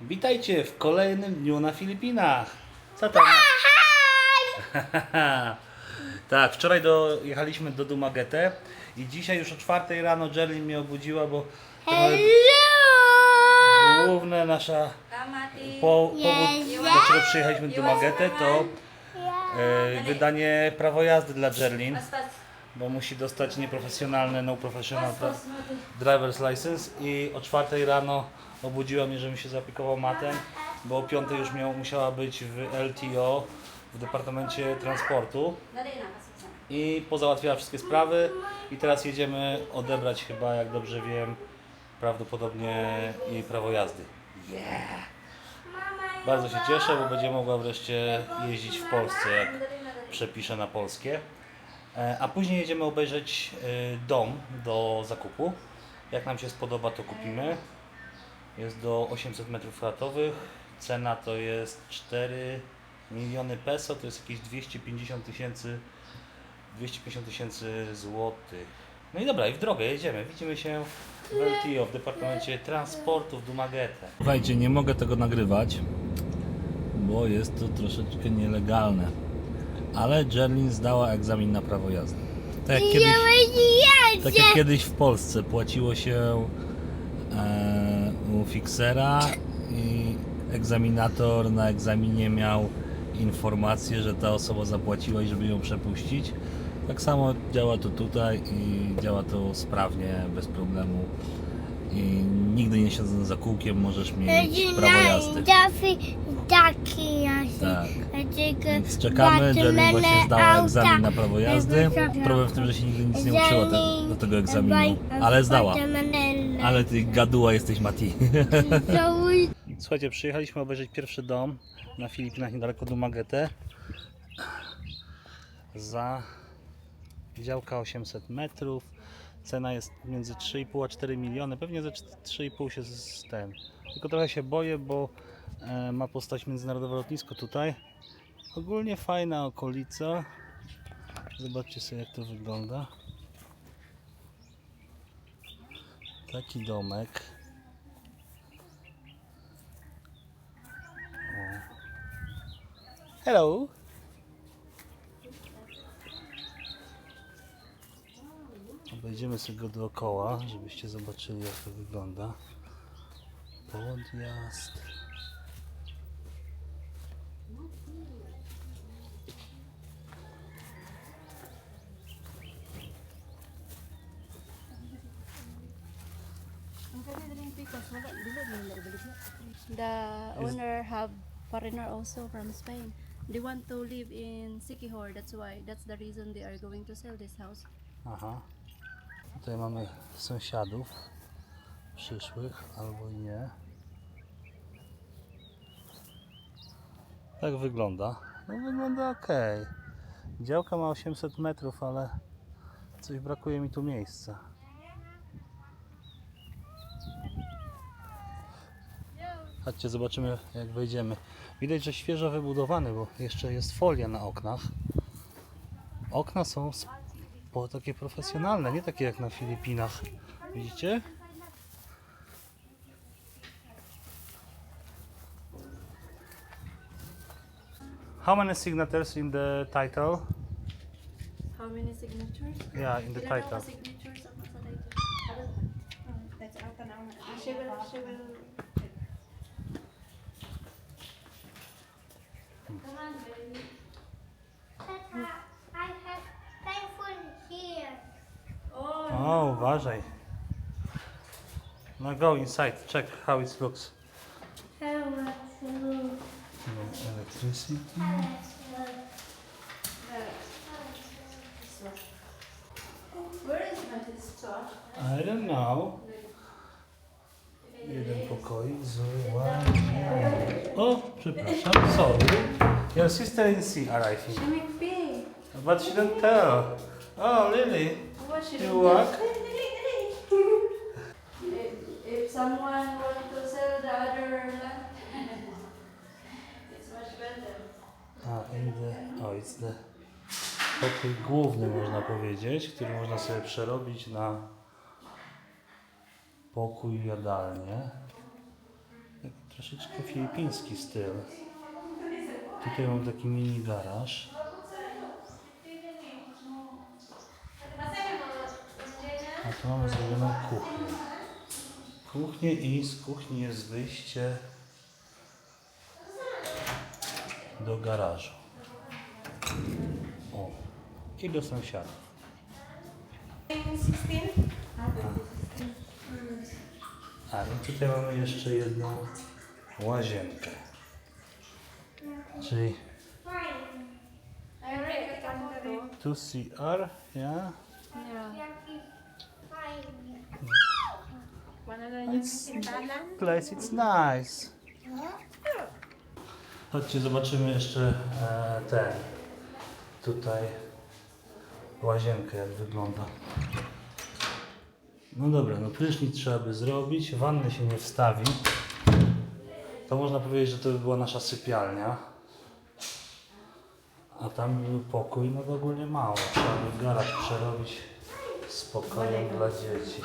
Witajcie w kolejnym dniu na Filipinach. Co tam? tak, wczoraj dojechaliśmy do Dumaguete i dzisiaj już o czwartej rano Jerry mnie obudziła, bo Hello! główne nasza po, powód, dlaczego przyjechaliśmy do Dumaguete to e, wydanie prawo jazdy dla Jerlin. Bo musi dostać nieprofesjonalne, no professional driver's license i o czwartej rano obudziła mnie, żebym się zaopiekował matem, bo o piątej już miał, musiała być w LTO, w Departamencie Transportu i pozałatwiała wszystkie sprawy i teraz jedziemy odebrać chyba, jak dobrze wiem, prawdopodobnie jej prawo jazdy. Bardzo się cieszę, bo będzie mogła wreszcie jeździć w Polsce, jak przepiszę na polskie. E, A później jedziemy obejrzeć e, dom do zakupu. Jak nam się spodoba, to kupimy. Jest do 800 metrów kwadratowych. Cena to jest 4 miliony peso, to jest jakieś 250 tysięcy 250 tysięcy złotych. No i dobra, i w drogę jedziemy. Widzimy się w LTO, w Departamencie Transportu w Dumaguete. Słuchajcie, nie mogę tego nagrywać, bo jest to troszeczkę nielegalne. Ale Jerlin zdała egzamin na prawo jazdy. Tak jak kiedyś, tak jak kiedyś w Polsce płaciło się e, u fiksera i egzaminator na egzaminie miał informację, że ta osoba zapłaciła i żeby ją przepuścić. Tak samo działa to tutaj i działa to sprawnie, bez problemu. I nigdy nie siedząc za kółkiem możesz mieć prawo jazdy. Taki jazdy. Tak. Więc czekamy, Jerry właśnie zdała egzamin na prawo jazdy. Problem w tym, że się nigdy nic nie uczyła te, do tego egzaminu, ale zdała. Ale ty gaduła jesteś Mati. Słuchajcie, przyjechaliśmy obejrzeć pierwszy dom na Filipinach niedaleko Dumaguete za działka 800 metrów. Cena jest między 3,5 a 4 miliony. Pewnie za 3,5 się z ten. Tylko trochę się boję, bo e, ma postać międzynarodowe lotnisko tutaj. Ogólnie fajna okolica. Zobaczcie sobie jak to wygląda. Taki domek. Hello. Obejdziemy sobie go dookoła, żebyście zobaczyli jak to wygląda. Podjazd. The owner have foreigner also from Spain. They want to live in Sikihor. That's why. That's the reason they are going to sell this house. Aha. Tutaj mamy sąsiadów przyszłych albo nie. Tak wygląda. No wygląda ok. Działka ma 800 metrów, ale coś brakuje mi tu miejsca. Chodźcie, zobaczymy jak wejdziemy. Widać, że świeżo wybudowany, bo jeszcze jest folia na oknach. Okna są po takie profesjonalne, nie takie jak na Filipinach. Widzicie? How many signatures in the title? How many signatures? Yeah, in the Ilan title. ako signatures title? That's ang tanong. She will, she will. I O, uważaj. No go inside, check how it looks. How much room? No, electricity. Where is my sister? I don't know. Jeden pokoik z ładnie. O, przepraszam, sorry. Your sister in CR, I think. She make pay. But she didn't tell. Oh, really? What she You work? if, if someone want to sell the other land, it's much better. A, in the, o, it's the pokój główny, można powiedzieć, który można sobie przerobić na pokój jadalnię. Tak troszeczkę filipiński styl. Tutaj mam taki mini garaż. A tu mamy zrobioną kuchnię. Kuchnię i z kuchni jest wyjście do garażu. O, i do sąsiadów. A i tutaj mamy jeszcze jedną łazienkę. Czyli tu It's place, it's nice. Chodźcie, zobaczymy jeszcze e, ten. Tutaj łazienkę, jak wygląda. No dobra, no prysznic trzeba by zrobić, wanny się nie wstawi. To można powiedzieć, że to by była nasza sypialnia. A tam był pokój, no to ogólnie mało. Trzeba by garaż przerobić z pokojem dla dzieci.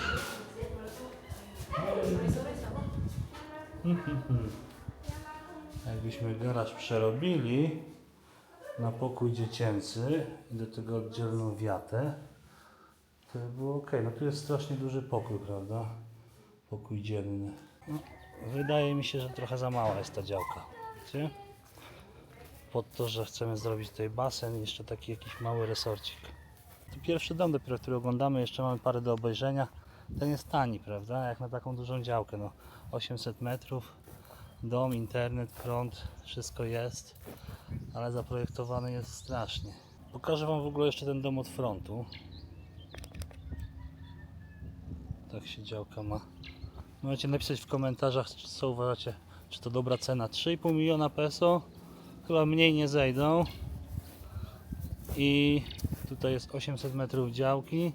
Mhm. Jakbyśmy garaż przerobili na pokój dziecięcy i do tego oddzielną wiatę, to by było ok. No tu jest strasznie duży pokój, prawda? Pokój dzienny. No, wydaje mi się, że trochę za mała jest ta działka. Wiecie? Pod to, że chcemy zrobić tutaj basen i jeszcze taki jakiś mały resorcik. To pierwszy dom dopiero, który oglądamy, jeszcze mamy parę do obejrzenia. Ten jest tani, prawda? Jak na taką dużą działkę, no 800 metrów, dom, internet, prąd, wszystko jest, ale zaprojektowany jest strasznie. Pokażę Wam w ogóle jeszcze ten dom od frontu. Tak się działka ma. Możecie napisać w komentarzach, co uważacie, czy to dobra cena. 3,5 miliona peso, chyba mniej nie zejdą. I tutaj jest 800 metrów działki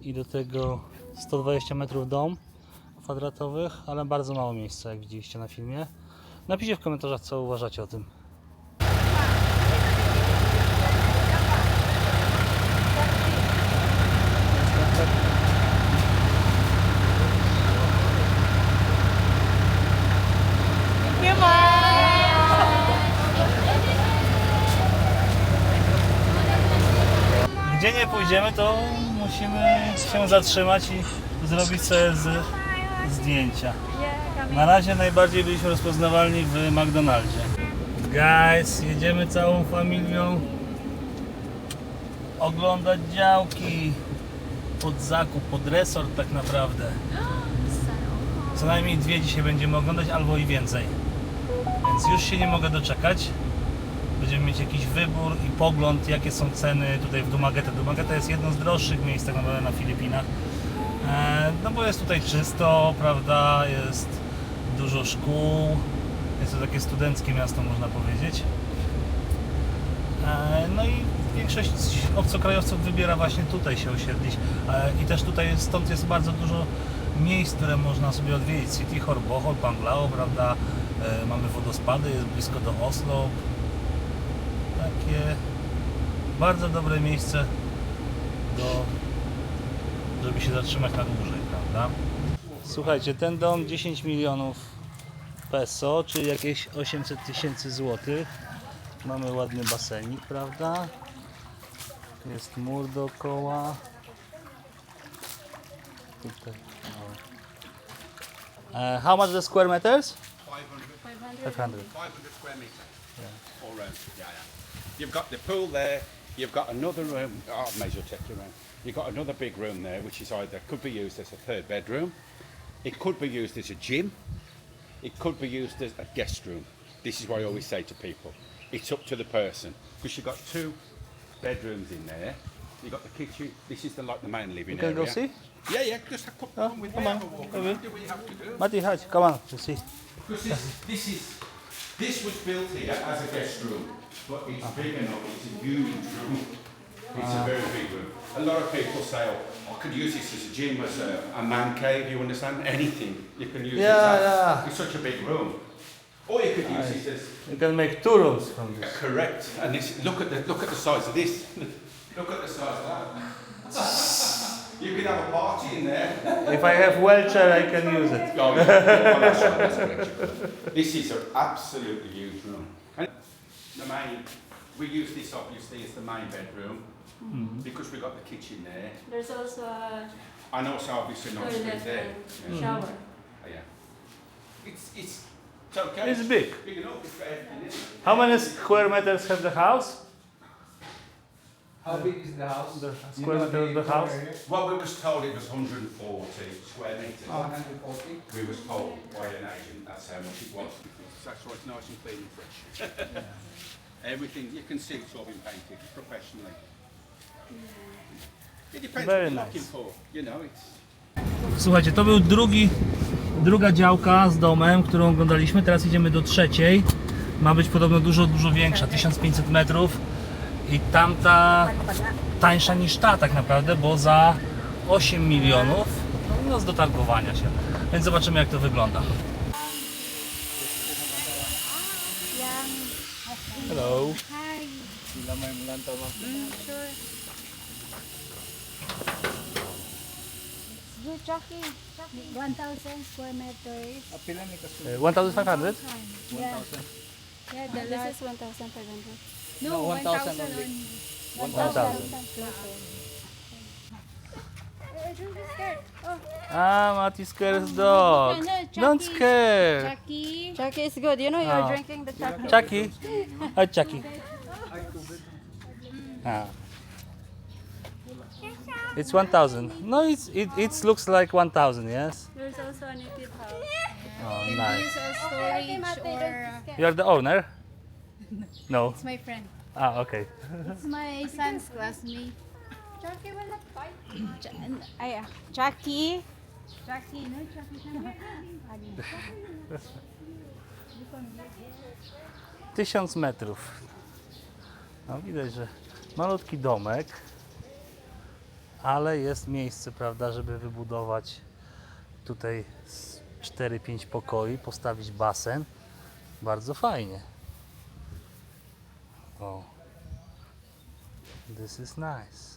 i do tego 120 metrów dom kwadratowych, ale bardzo mało miejsca, jak widzieliście na filmie. Napiszcie w komentarzach, co uważacie o tym. Gdzie nie pójdziemy, to musimy się zatrzymać i zrobić sobie z, zdjęcia. Na razie najbardziej byliśmy rozpoznawalni w McDonaldzie. Guys, jedziemy całą familią oglądać działki pod zakup, pod resort tak naprawdę. Co najmniej dwie dzisiaj będziemy oglądać, albo i więcej. Więc już się nie mogę doczekać. Będziemy mieć jakiś wybór i pogląd, jakie są ceny tutaj w Dumaguete. Dumaguete jest jedno z droższych miejsc tak naprawdę na Filipinach. E, No bo jest tutaj czysto, prawda, jest dużo szkół, jest to takie studenckie miasto można powiedzieć. E, No i większość obcokrajowców wybiera właśnie tutaj się osiedlić. E, I też tutaj stąd jest bardzo dużo miejsc, które można sobie odwiedzić. City Hall, Bohol, Banglao, prawda, mamy wodospady, jest blisko do Oslo. Takie bardzo dobre miejsce do żeby się zatrzymać na dłużej, prawda? Słuchajcie, ten dom 10 milionów peso, czyli jakieś 800 tysięcy złotych. Mamy ładny basenik, prawda? Jest mur dookoła. Tutaj. Uh, how much the square meters? 500, 500. 500 square metre. All round. Yeah, yeah. You've got the pool there. You've got another room. Oh, I may as well check you around. You've got another big room there, which is either could be used as a third bedroom. It could be used as a gym. It could be used as a guest room. This is what I always say to people. It's up to the person because you've got two bedrooms in there. You've got the kitchen. This is the like the main living You can area. go see? Yeah, yeah. Just come, Oh, come with come me. on. Have a walk Come around. Do you have to do. Mati, come on, to see. Because this, this is this was built here as a guest room, but it's big enough. It's a huge room. It's a very big room. A lot of people say, "Oh, I could use this as a gym, as a, a man cave." You understand? Anything you can use. Yeah, it as. yeah. It's such a big room. Or you could use it as You can make two rooms from this. correct. And this, look at the look at the size of this. look at the size of that. You can have a party in there. If I have wheelchair, I can use it. Oh, yeah. well, that's right, that's correct. This is an absolutely huge room. And the main, we use this obviously as the main bedroom mm-hmm. because we've got the kitchen there. There's also a And also obviously an ensuite toilet there. Yeah. Mm-hmm. shower. Oh, yeah. It's, it's, it's okay. It's big. Big enough, it's for everything, isn't it? How many square meters have the house? How big is the house? The square meter of the house? area? Well, we was told it was 140 square metres. 140? We was told by an agent that's how much it was. That's why it's nice and clean and fresh. Everything, you can see it's all been painted professionally. It depends Very what you're nice. looking for, you know, it's... Słuchajcie, to był drugi, druga działka z domem, którą oglądaliśmy. Teraz idziemy do trzeciej. Ma być podobno dużo, dużo większa, 1500 metrów. I tamta tańsza niż ta tak naprawdę, bo za 8 milionów no, z dotargowania się. Więc zobaczymy jak to wygląda. Hello. Hi. Sila may mulanta mo. Sure. Good, Chucky. 1,000 square meters. Apila ni kaso. Uh, 1500? Yeah. 1,000. Yeah, The the list is 1,500. No, No, 1,000 1,000 only. only. 1000. Uh, Don't be scared. Oh, Ah, Mati scares dog. Don't scare. Chucky. Chucky is good. You know you're Oh. drinking the Chucky. Chucky. Hi, Chucky. Ah. It's 1000. No, it's, it it looks like 1000, yes? There's also a native house. Oh, nice. Use a storage or... You're the owner? No. It's my friend. Ah, okay. It's my son's classmate. Chucky will not. Ch- ay, ah, Chucky. Chucky, no, Chucky. Tysiąc metrów. No widać, że malutki domek, ale jest miejsce, prawda, żeby wybudować tutaj z 4-5 pokoi, postawić basen. Bardzo fajnie. O. This is nice.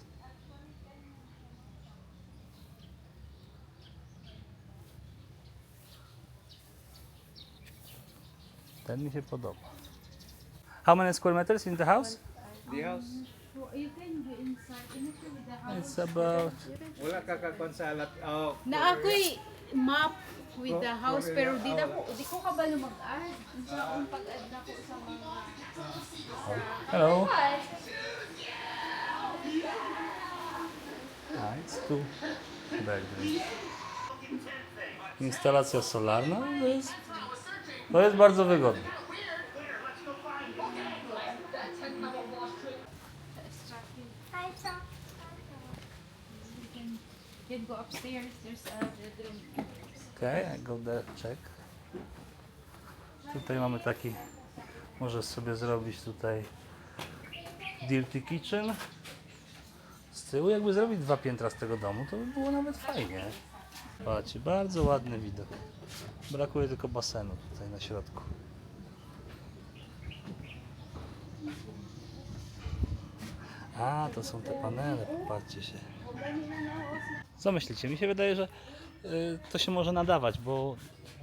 Ten mi się podoba. How many square meters in the house? The house. You can go inside. Can you the house? It's about Wala ka kakonsalat. Oh. Na ako'y map with the house pero di na ko di ko kabalo mag-add. Akong pag-add na ko sa mga Hello. A, it's two bedroom. Instalacja solarna to jest, to jest bardzo wygodne. Hi, Chuck. Go upstairs. There's a bedroom. Okay, I go there, check. Tutaj mamy taki, możesz sobie zrobić tutaj dirty kitchen. Z tyłu jakby zrobić dwa piętra z tego domu, to by było nawet fajnie. Patrzcie, bardzo ładny widok. Brakuje tylko basenu tutaj na środku. A, to są te panele, popatrzcie się. Co myślicie? Mi się wydaje, że y, to się może nadawać, bo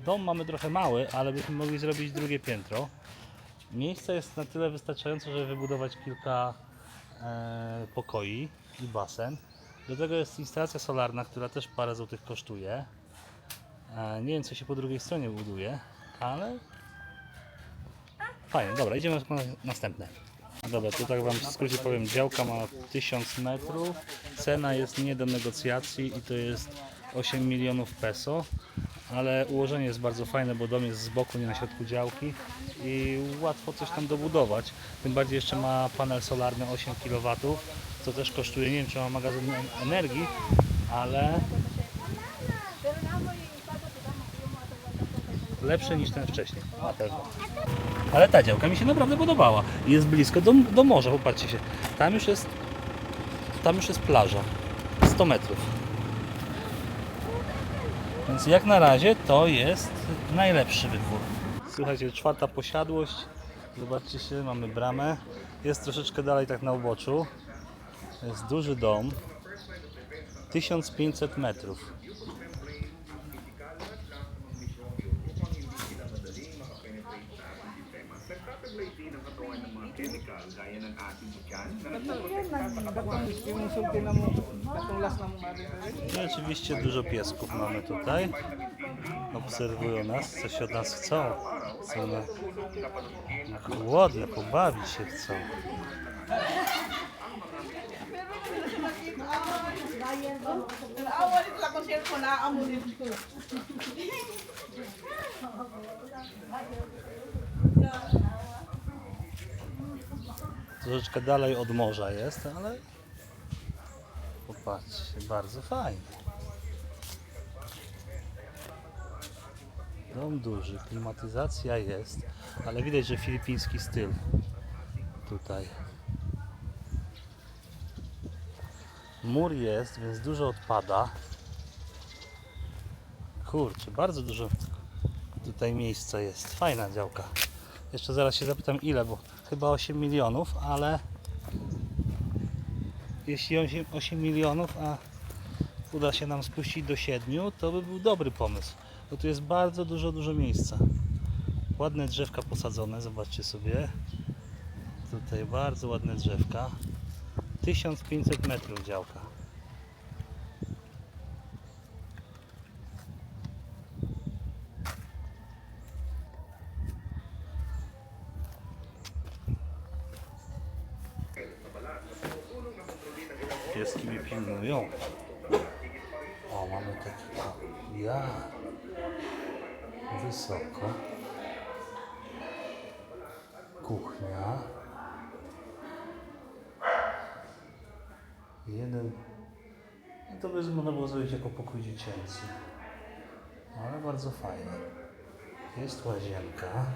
dom mamy trochę mały, ale byśmy mogli zrobić drugie piętro. Miejsca jest na tyle wystarczające, żeby wybudować kilka e, pokoi i basen. Do tego jest instalacja solarna, która też parę złotych kosztuje. E, nie wiem, co się po drugiej stronie buduje, ale fajnie. Dobra, idziemy na następne. Dobra, to tak Wam w skrócie powiem, działka ma 1000 metrów, cena jest nie do negocjacji i to jest 8 milionów peso, ale ułożenie jest bardzo fajne, bo dom jest z boku, nie na środku działki i łatwo coś tam dobudować. Tym bardziej jeszcze ma panel solarny 8 kW, co też kosztuje, nie wiem czy ma magazyn en- energii, ale lepszy niż ten wcześniej, na pewno. Ale ta działka mi się naprawdę podobała. Jest blisko do, do morza, popatrzcie się. Tam już jest tam już jest plaża. 100 metrów. Więc jak na razie to jest najlepszy wybór. Słuchajcie, czwarta posiadłość. Zobaczcie się, mamy bramę. Jest troszeczkę dalej tak na uboczu. Jest duży dom. 1500 metrów. Yung na na. I oczywiście dużo piesków mamy tutaj. Obserwują nas, coś od nas chcą. Są na... głodne, pobawić się chcą. Troszeczkę dalej od morza jest, ale popatrzcie, bardzo fajnie. Dom duży, klimatyzacja jest, ale widać, że filipiński styl tutaj. Mur jest, więc dużo odpada. Kurczę, bardzo dużo tutaj miejsca jest. Fajna działka. Jeszcze zaraz się zapytam ile, bo chyba 8 milionów, ale jeśli 8, 8 milionów, a uda się nam spuścić do 7, to by był dobry pomysł. Bo tu jest bardzo dużo, dużo miejsca. Ładne drzewka posadzone, zobaczcie sobie. Tutaj bardzo ładne drzewka. 1500 metrów działka. Pieski mnie pilnują. O, mamy taki o, ja. Wysoko. Kuchnia. Jeden. No to by można było zrobić jako pokój dziecięcy. Ale bardzo fajnie. Jest łazienka.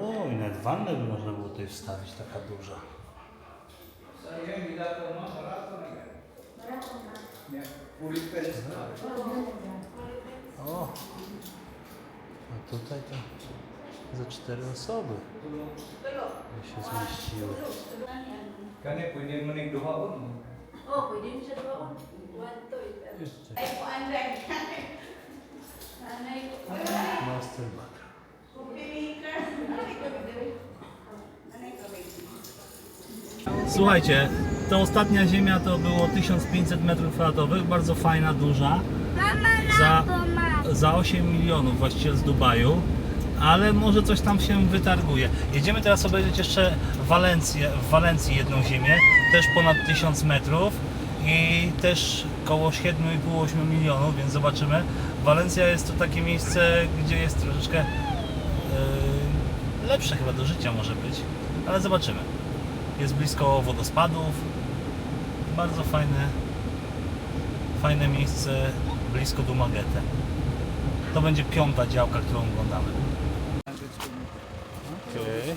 O, i nawet wannę by można było tutaj wstawić, taka duża. O, a tutaj to za cztery osoby by się zmieściły. Kani, pwede mo ning duhaon. Oh, pwede mo siya doon. One, two, Jeszcze. Master. Słuchajcie, ta ostatnia ziemia to było 1500 metrów kwadratowych, bardzo fajna, duża. Za, za 8 milionów właściwie z Dubaju, ale może coś tam się wytarguje. Jedziemy teraz obejrzeć jeszcze Walencję, w Walencji jedną ziemię, też ponad 1000 metrów i też koło 7,5-8 milionów, więc zobaczymy. Walencja jest to takie miejsce, gdzie jest troszeczkę yy, lepsze chyba do życia może być, ale zobaczymy. Jest blisko wodospadów, bardzo fajne, fajne miejsce blisko Dumaguete. To będzie piąta działka, którą oglądamy. Okay.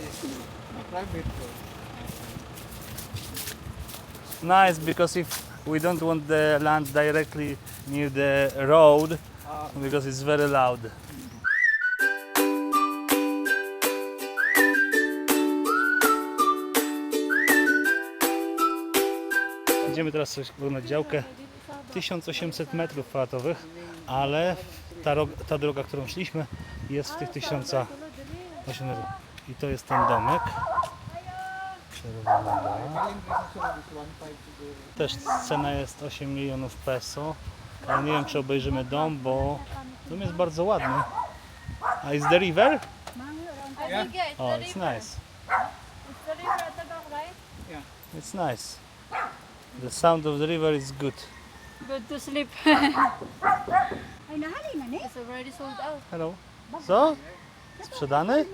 Nice because if we don't want the land directly near the road because it's very loud. Idziemy teraz coś oglądać działkę 1800 metrów kwadratowych, ale ta, ta droga, którą szliśmy jest w tych 1800 metrów. I to jest ten domek. Też cena jest 8 milionów peso, ale nie wiem czy obejrzymy dom, bo dom jest bardzo ładny. A is the river? Yeah, Oh, it's nice. It's nice. The sound of the river is good. Good to sleep. It's already sold out. Hello. Co? Sprzedany?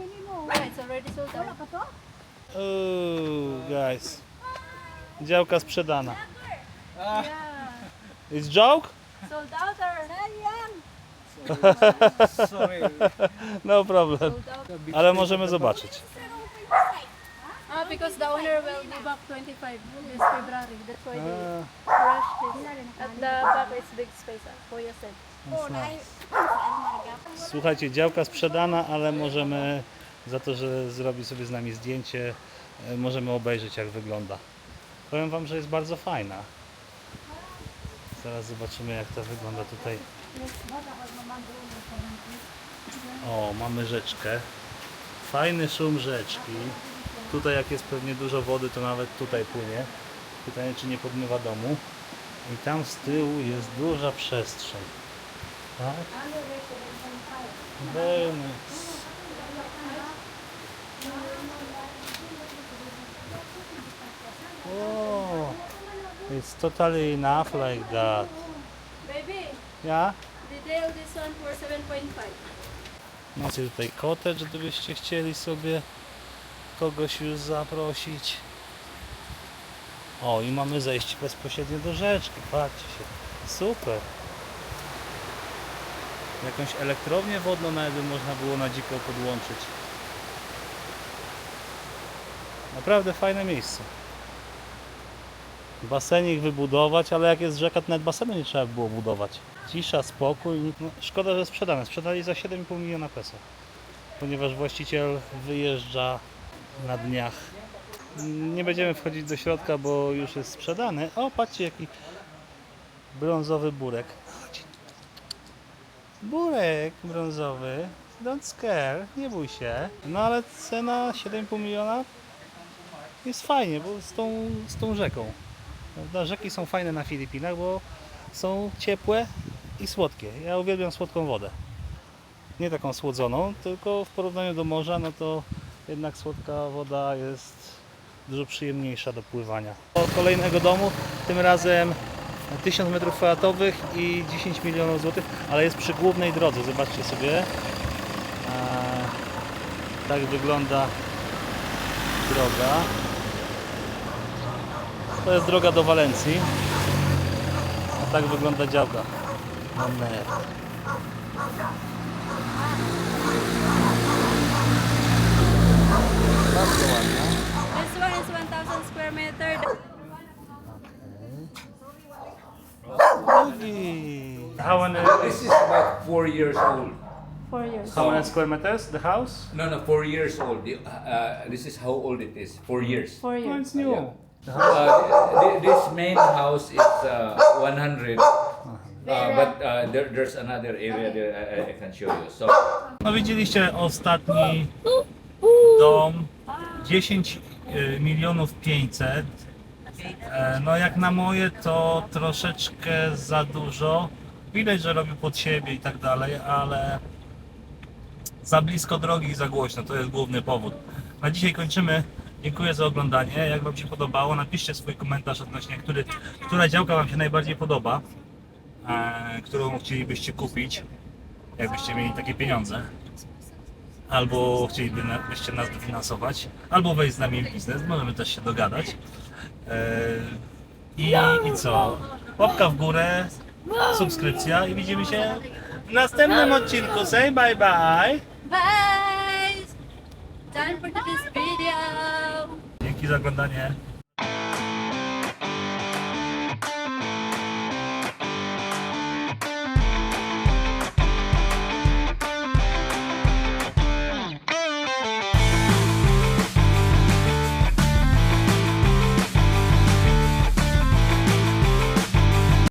Yeah, it's already sold out. Ka to? Oh, guys. Działka sprzedana. It's joke? Sold out. No problem. Ale możemy zobaczyć. Ah, because the owner will be back 25 this February. That's why they rushed it. At the back it's big space. ah, Kuya said. Słuchajcie, działka sprzedana, ale możemy za to, że zrobi sobie z nami zdjęcie, e, możemy obejrzeć jak wygląda. Powiem Wam, że jest bardzo fajna. Zaraz zobaczymy jak to wygląda tutaj. O, mamy rzeczkę. Fajny szum rzeczki. Tutaj jak jest pewnie dużo wody, to nawet tutaj płynie. Pytanie, czy nie podmywa domu. I tam z tyłu jest duża przestrzeń. Tak? Nice. Oh, it's totally enough like that. Baby, Ja? detail this one for 7.5. Macie tutaj cottage, gdybyście chcieli sobie kogoś już zaprosić. O, i mamy zejście bezpośrednio do rzeczki. Patrzcie się. Super. Jakąś elektrownię wodną nawet by można było na dziko podłączyć. Naprawdę fajne miejsce. Basenik wybudować, ale jak jest rzeka, to nawet basenu nie trzeba było budować. Cisza, spokój. No, szkoda, że sprzedane. Sprzedali za 7,5 miliona peso. Ponieważ właściciel wyjeżdża na dniach. Nie będziemy wchodzić do środka, bo już jest sprzedany. O, patrzcie jaki brązowy burek. Burek brązowy. Don't scare, nie bój się. No ale cena 7,5 miliona jest fajnie, bo z tą, z tą rzeką. Prawda? Rzeki są fajne na Filipinach, bo są ciepłe i słodkie. Ja uwielbiam słodką wodę. Nie taką słodzoną, tylko w porównaniu do morza, no to jednak słodka woda jest dużo przyjemniejsza do pływania. Do kolejnego domu, tym razem 1000 metrów kwadratowych i 10 milionów złotych, ale jest przy głównej drodze. Zobaczcie sobie. Eee, tak wygląda droga. To jest droga do Walencji. A tak wygląda działka. Mamy bardzo. This one is 1,000 square meter. Drugi. How many, This is about four years old. Four years. how many square meters? The house? No, no, four years old. The- Uh, this is how old it is. Four years. Four Oh, years. it's new. Yeah. Uh, th- this main house is uh, 100. Uh, but uh, there, there's another area there I, I can show you. So No widzieliście ostatni dom 10 y, milionów 500 E, no jak na moje to troszeczkę za dużo widać, że robił pod siebie i tak dalej, ale za blisko drogi i za głośno, to jest główny powód na dzisiaj kończymy Dziękuję za oglądanie. Jak Wam się podobało, napiszcie swój komentarz odnośnie, który, która działka Wam się najbardziej podoba, e, którą chcielibyście kupić, jakbyście mieli takie pieniądze albo chcielibyście nas dofinansować, albo wejść z nami w biznes, możemy też się dogadać. Eee, I, I co? Łapka w górę, subskrypcja i widzimy się w następnym odcinku. Say bye bye! Bye! Done for this video. Dzięki za oglądanie.